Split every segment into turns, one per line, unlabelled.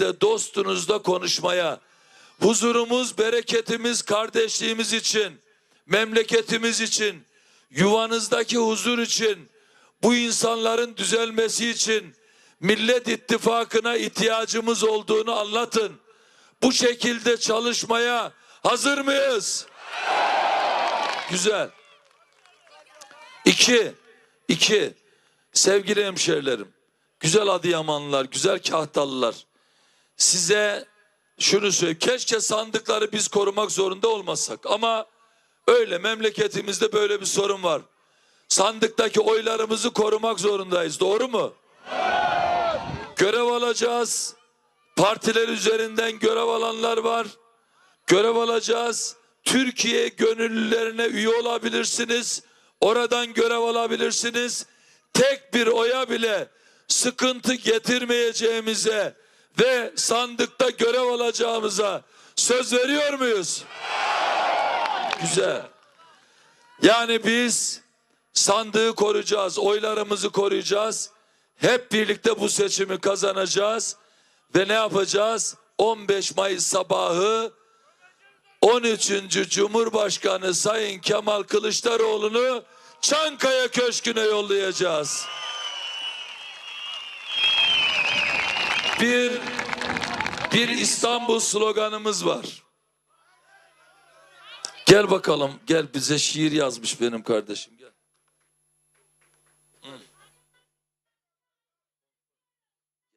de dostunuzla konuşmaya, huzurumuz, bereketimiz, kardeşliğimiz için, memleketimiz için, yuvanızdaki huzur için, bu insanların düzelmesi için Millet İttifakı'na ihtiyacımız olduğunu anlatın. Bu şekilde çalışmaya hazır mıyız? Güzel. İki, iki, sevgili hemşerilerim, güzel Adıyamanlılar, güzel Kahtalılar, size şunu söyleyeyim. Keşke sandıkları biz korumak zorunda olmasak. Ama öyle memleketimizde böyle bir sorun var. Sandıktaki oylarımızı korumak zorundayız. Doğru mu? Görev alacağız. Partiler üzerinden görev alanlar var. Görev alacağız. Türkiye gönüllülerine üye olabilirsiniz. Oradan görev alabilirsiniz. Tek bir oya bile sıkıntı getirmeyeceğimize ve sandıkta görev alacağımıza söz veriyor muyuz? Güzel. Yani biz sandığı koruyacağız, oylarımızı koruyacağız. Hep birlikte bu seçimi kazanacağız ve ne yapacağız? 15 Mayıs sabahı 13. Cumhurbaşkanı Sayın Kemal Kılıçdaroğlu'nu Çankaya Köşkü'ne yollayacağız. Bir bir İstanbul sloganımız var. Gel bakalım, gel bize şiir yazmış benim kardeşim. Gel.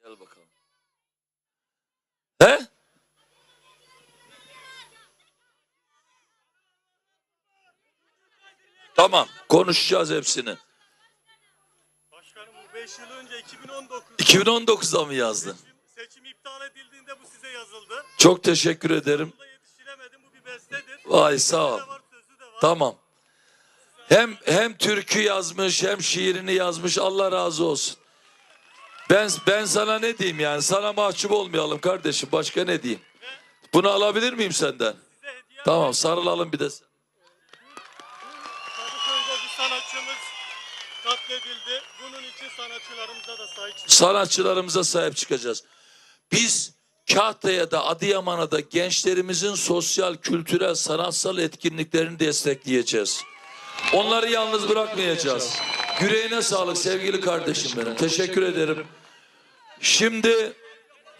Gel bakalım. He? Tamam, konuşacağız hepsini.
Başkanım bu 5 yıl önce 2019
2019'da mı yazdın? Çok teşekkür ederim. Vay sağ ol. Tamam. Hem hem türkü yazmış hem şiirini yazmış. Allah razı olsun. Ben ben sana ne diyeyim yani? Sana mahcup olmayalım kardeşim. Başka ne diyeyim? Bunu alabilir miyim senden? Tamam sarılalım bir de.
Kadıköy'de bir sanatçımız katledildi. Bunun için sanatçılarımıza da sahip çıkın.
Sanatçılarımıza sahip çıkacağız. Biz Kahta'ya da Adıyaman'a da gençlerimizin sosyal, kültürel, sanatsal etkinliklerini destekleyeceğiz. Onları yalnız bırakmayacağız. Yüreğine sağlık sevgili kardeşim benim. Teşekkür ederim. Şimdi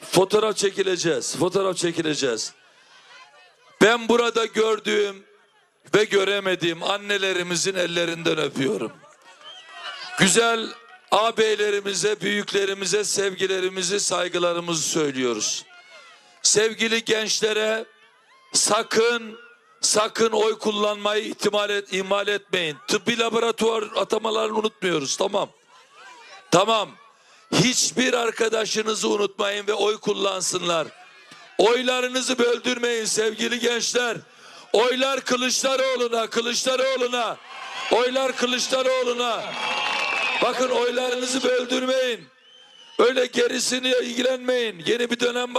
fotoğraf çekileceğiz. Fotoğraf çekileceğiz. Ben burada gördüğüm ve göremediğim annelerimizin ellerinden öpüyorum. Güzel ağabeylerimize, büyüklerimize sevgilerimizi, saygılarımızı söylüyoruz. Sevgili gençlere sakın sakın oy kullanmayı ihtimal et, ihmal etmeyin. Tıbbi laboratuvar atamalarını unutmuyoruz. Tamam. Tamam. Hiçbir arkadaşınızı unutmayın ve oy kullansınlar. Oylarınızı böldürmeyin sevgili gençler. Oylar Kılıçdaroğlu'na, Kılıçdaroğlu'na. Oylar Kılıçdaroğlu'na. Bakın oylarınızı böldürmeyin. Öyle gerisini ilgilenmeyin. Yeni bir dönem